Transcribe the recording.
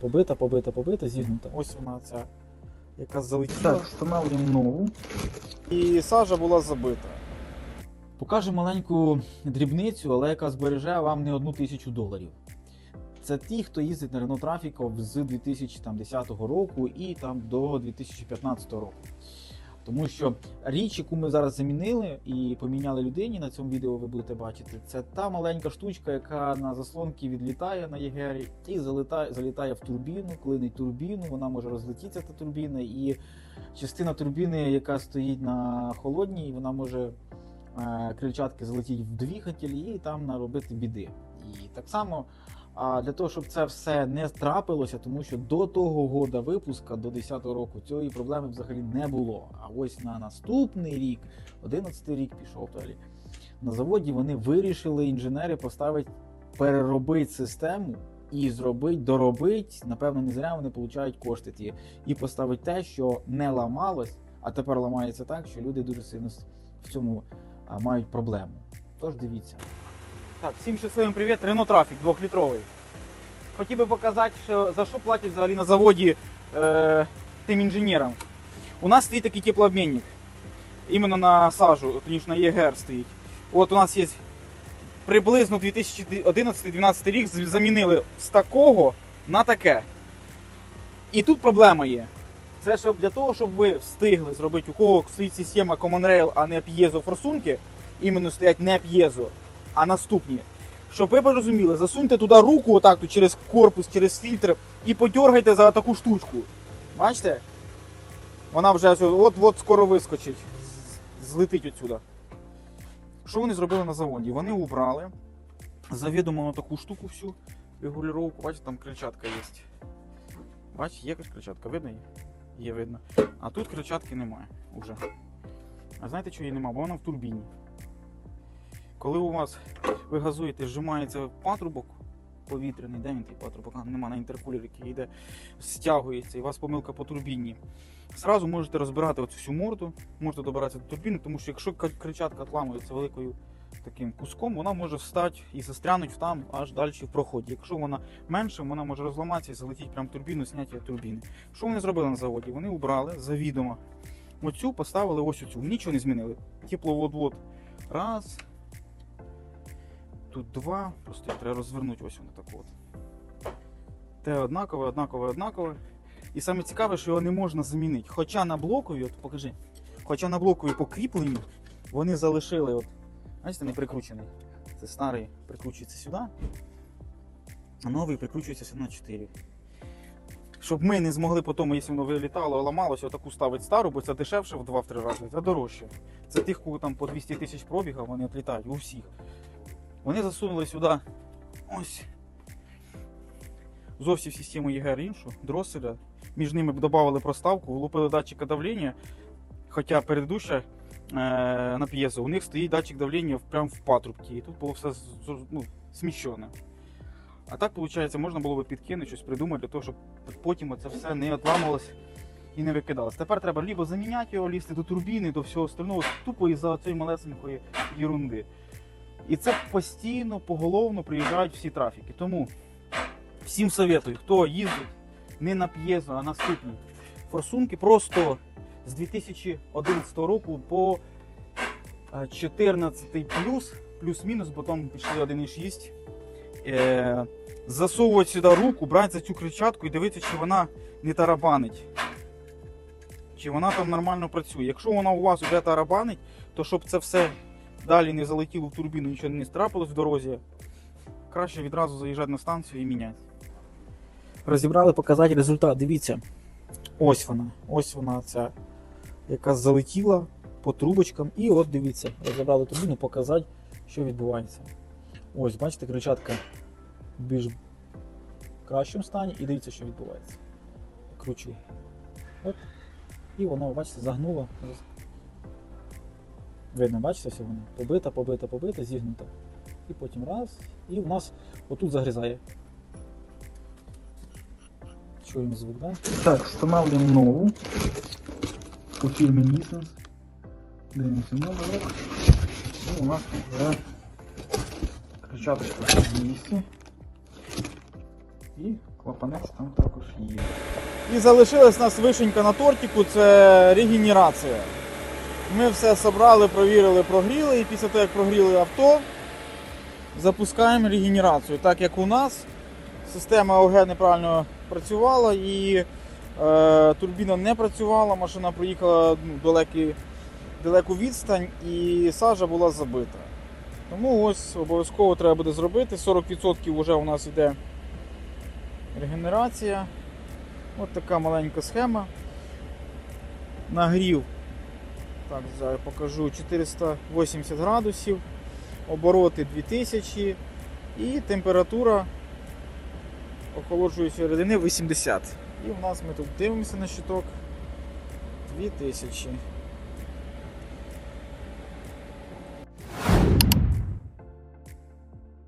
Побита, побита, побита, зігнута. Ось вона ця, яка залетіла. Так, встановлюємо нову. І сажа була забита. Покажу маленьку дрібницю, але яка збереже вам не одну тисячу доларів. Це ті, хто їздить на Renault Trafico з 2010 року і там до 2015 року. Тому що річ, яку ми зараз замінили і поміняли людині, на цьому відео ви будете бачити, це та маленька штучка, яка на заслонки відлітає на єгері і залітає, залітає в турбіну. Клинить турбіну, вона може розлетітися та турбіна, і частина турбіни, яка стоїть на холодній, вона може е, крильчатки залетіти в двигатель і там наробити біди. І так само. А для того, щоб це все не трапилося, тому що до того года випуска, до 10-го року, цієї проблеми взагалі не було. А ось на наступний рік, 11-й рік пішов далі. На заводі вони вирішили інженери поставити, переробити систему і зробити, доробити. Напевно, не зря вони получають кошти ті. І поставити те, що не ламалось, а тепер ламається так, що люди дуже сильно в цьому мають проблему. Тож дивіться. Так, всім щасливим привіт, Renault Trafic 2-літровий. Хотів би показати, що за що платять взагалі на заводі е, тим інженерам. У нас стоїть такий теплообмінник. Іменно на сажу, точніше на ЄГР стоїть. От у нас є приблизно 2011-2012 рік замінили з такого на таке. І тут проблема є. Це щоб для того, щоб ви встигли зробити, у кого стоїть система Common Rail, а не п'єзо форсунки, іменно стоять не п'єзо, а наступні. Щоб ви розуміли, засуньте туди руку отак через корпус, через фільтр і подергайте за таку штучку. Бачите? Вона вже от-от скоро вискочить. Злетить отсюда. Що вони зробили на заводі? Вони убрали завідомо на таку штуку всю регулювання. Бачите, там крильчатка є. Бачите, є якась крильчатка, видно її? Є видно. А тут крильчатки немає уже. А знаєте, чого її немає? Бо вона в турбіні. Коли у вас ви газуєте, зжимається патрубок повітряний, де він той патрубок? А, нема на інтеркулер, який йде, стягується, і у вас помилка по турбіні. Зразу можете розбирати оцю всю морду, можете добиратися до турбіни, тому що якщо кричатка отламується великою таким куском, вона може встати і застрянуть там аж далі в проході. Якщо вона менше, вона може розламатися і залетіти прямо в турбіну, зняття турбіни. Що вони зробили на заводі? Вони убрали завідомо. Оцю поставили ось оцю. Нічого не змінили. Тепловод-вод. Раз. Тут два. Просто їх треба розвернути ось воно так от. Те однакове, однакове, однакове. І саме цікаве, що його не можна замінити. Хоча на блокові, от покажи, хоча на блокові покріплені, вони залишили, от, бачите, не прикручений. Це старий прикручується сюди, а новий прикручується сюди на 4. Щоб ми не змогли потім, якщо воно вилітало, ламалося, отаку ставити стару, бо це дешевше в 2-3 рази, це дорожче. Це тих, кого там по 200 тисяч пробіга, вони відлітають у всіх. Вони засунули сюди ось зовсім систему ЄГР іншу, дроселя. Між ними додали проставку, влупили датчика давлення. Хоча предыдуща е, на п'єзу, у них стоїть датчик давлення прямо в патрубці. І тут було все ну, сміщене. А так, виходить, можна було би підкинути, щось придумати для того, щоб потім це все не отламалось і не викидалось. Тепер треба либо заміняти його, лізти до турбіни, до всього остального, тупо із-за цієї малесенької ерунди. І це постійно, поголовно приїжджають всі трафіки. Тому всім советую, хто їздить не на п'єзо, а на ступні форсунки, просто з 2011 року по е, 14 плюс, плюс-мінус, бо там пішли 1,6. Е, засовувати сюди руку, брати за цю кричатку і дивитися, чи вона не тарабанить. Чи вона там нормально працює. Якщо вона у вас вже тарабанить, то щоб це все далі не залетіло в турбіну, нічого не страпилось в дорозі, краще відразу заїжджати на станцію і міняти. Розібрали показати результат. Дивіться. Ось вона. Ось вона ця, яка залетіла по трубочкам. І от дивіться, розібрали турбіну, показати, що відбувається. Ось, бачите, кричатка в більш кращому стані і дивіться, що відбувається. Кручу. Оп. І воно, бачите, загнуло. Видно, бачите, все воно побита, побита, побита, зігнута. І потім раз. І в нас отут загрізає. Чуємо звук, да? Так, встановлюємо нову. По фірмі Nissan. Дивимося номерок. І у нас тут вже кричаточка в місці. І Клапанець там також є. І залишилась у нас вишенька на тортику, це регенерація. Ми все зібрали, провірили, прогріли, і після того, як прогріли авто, запускаємо регенерацію. Так як у нас система ОГ неправильно працювала і е, турбіна не працювала, машина проїхала ну, далекі, далеку відстань і сажа була забита. Тому ось обов'язково треба буде зробити. 40% вже у нас йде регенерація. Ось така маленька схема. Нагрів. Так, зараз покажу 480 градусів, обороти 2000 і температура охолоджуючої рідини 80. І в нас ми тут дивимося на щиток 2000.